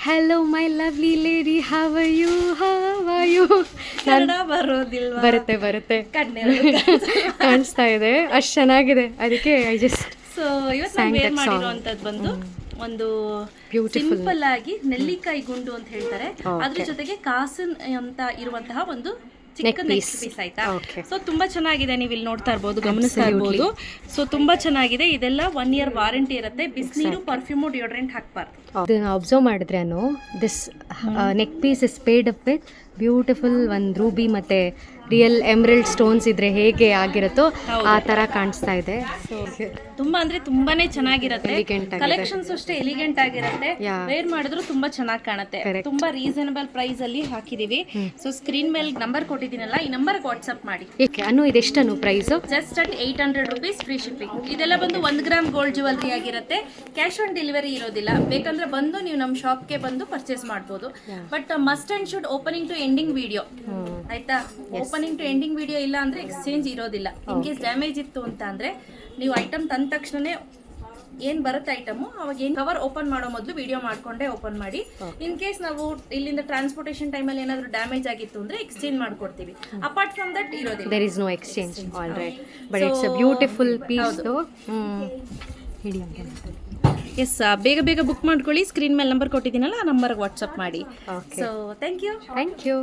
Hello my lovely lady how are you how are you Kannada ಬರೋದಿಲ್ವಾ? ಬರುತ್ತೆ ಬರುತ್ತೆ. ಕಾಣಿಸ್ತಾ ಇದೆ. ಅಷ್ಟು ಚೆನ್ನಾಗಿದೆ. ಅದಕ್ಕೆ ಐ ಜಸ್ಟ್ ಸೊ ಇವತ್ತು ವೇರ್ ಬಂದು ಒಂದು. ಸಿಂಪಲ್ ಆಗಿ ನೆಲ್ಲಿಕಾಯಿ ಗುಂಡು ಅಂತ ಹೇಳ್ತಾರೆ. ಅದ್ರ ಜೊತೆಗೆ ಕಾಸನ್ ಅಂತ ಇರುವಂತಹ ಒಂದು ಚಿಕ್ಕ ನೆಕ್. ಪೀಸ್ ಆಯ್ತಾ? ಸೊ ತುಂಬಾ ಚೆನ್ನಾಗಿದೆ ನೀವು ಇಲ್ಲಿ ನೋಡ್ತಾ ಇರ್ಬೋದು ಗಮನಿಸ್ತಾ ಇರ್ಬೋದು. ಸೊ ತುಂಬಾ ಚೆನ್ನಾಗಿದೆ. ಇದೆಲ್ಲ ಒನ್ ಇಯರ್ ವಾರಂಟಿ ಇರುತ್ತೆ. ಬಿಸಿನೀರು ಪರ್ಫ್ಯೂಮು ಡಿಯೋಡ್ರೆಂಟ್ ಹಾಕ್ಬಾರ್ದು. Observe ಮಾಡಿದ್ರೇನು this neck piece is paired up with beautiful ಒಂದು ರೂಬಿ ಮತ್ತು ರಿಯಲ್ ಎಮ್ರಲ್ಡ್ ಸ್ಟೋನ್ಸ್ ಇದ್ರೆ ಹೇಗೆ ಆಗಿರುತ್ತೋ ಆ ಥರ ಕಾಣಿಸ್ತಾ ಇದೆ. ತುಂಬಾ ಅಂದ್ರೆ ತುಂಬಾನೇ ಚೆನ್ನಾಗಿರುತ್ತೆ. ಎಲಿಗೆಂಟ್ ಕಲೆಕ್ಷನ್ಸ್ ಅಷ್ಟೇ ಎಲಿಗೆಂಟ್ ಆಗಿರುತ್ತೆ. ವೇರ್ ಮಾಡಿದ್ರು ತುಂಬಾ ಚೆನ್ನಾಗಿ ಕಾಣುತ್ತೆ. ತುಂಬಾ ರೀಸನಬಲ್ ಪ್ರೈಸ್ ಅಲ್ಲಿ ಹಾಕಿದೀವಿ. ಸೊ ಸ್ಕ್ರೀನ್ ಮೇಲೆ ನಂಬರ್ ಕೊಟ್ಟಿದ್ದೀನಲ್ಲ ಈ ನಂಬರ್ ವಾಟ್ಸ್ಆಪ್ ಮಾಡಿ. ಓಕೆ ಅನ್ನು ಇದೆಷ್ಟನು price just at eight hundred rupees free shipping ಇದೆಲ್ಲ ಬಂದು ಒಂದ್ ಗ್ರಾಮ್ ಗೋಲ್ಡ್ ಜುವೆಲ್ರಿ ಆಗಿರುತ್ತೆ. ಕ್ಯಾಶ್ ಆನ್ ಡೆಲಿವರಿ ಇರೋದಿಲ್ಲ. ಬೇಕಂದ್ರೆ ಬಂದು ನೀವು ನಮ್ಮ ಶಾಪ್ಗೆ ಬಂದು ಪರ್ಚೇಸ್ ಮಾಡ್ಬೋದು. But must and should opening to ending video ಆಯ್ತಾ? ಓಪನಿಂಗ್ ಟು ಎಂಡಿಂಗ್ ವಿಡಿಯೋ ಇಲ್ಲ ಅಂದ್ರೆ ಎಕ್ಸ್ಚೇಂಜ್ ಇರೋದಿಲ್ಲ. ಇನ್ ಕೇಸ್ ಡ್ಯಾಮೇಜ್ ಇತ್ತು ಅಂತ ಅಂದ್ರೆ ನೀವು ಐಟಮ್ ತಂದ ತಕ್ಷಣನೇ ಏನ್ ಬರುತ್ತೆ ಐಟಮ್ ಅವಾಗ ಏನ್ ಕವರ್ ಓಪನ್ ಮಾಡೋ ಮೊದಲು ವಿಡಿಯೋ ಮಾಡ್ಕೊಂಡೆ ಓಪನ್ ಮಾಡಿ. ಇನ್ ಕೇಸ್ ನಾವು ಇಲ್ಲಿಂದ ಟ್ರಾನ್ಸ್ಪೋರ್ಟೇಷನ್ ಟೈಮ್ ಅಲ್ಲಿ ಏನಾದ್ರು ಡ್ಯಾಮೇಜ್ ಆಗಿತ್ತು ಅಂದ್ರೆ ಎಕ್ಸ್ಚೇಂಜ್ ಮಾಡ್ಕೊಡ್ತೀವಿ. ಅಪಾರ್ಟ್ ಫ್ರಮ್ ದಟ್ ಇರೋದಿಲ್ಲ. There is no exchange all right but it's a beautiful ಪೀಸ್ದು ಹಿಡಿ ಅಂತ ಎಸ್ ಬೇಗ ಬೇಗ ಬುಕ್ ಮಾಡ್ಕೊಳ್ಳಿ. ಸ್ಕ್ರೀನ್ ಮೇಲೆ ನಂಬರ್ ಕೊಟ್ಟಿದ್ದೀನಲ್ಲ ಆ ನಂಬರ್ಗೆ ವಾಟ್ಸಪ್ ಮಾಡಿ. So thank you thank you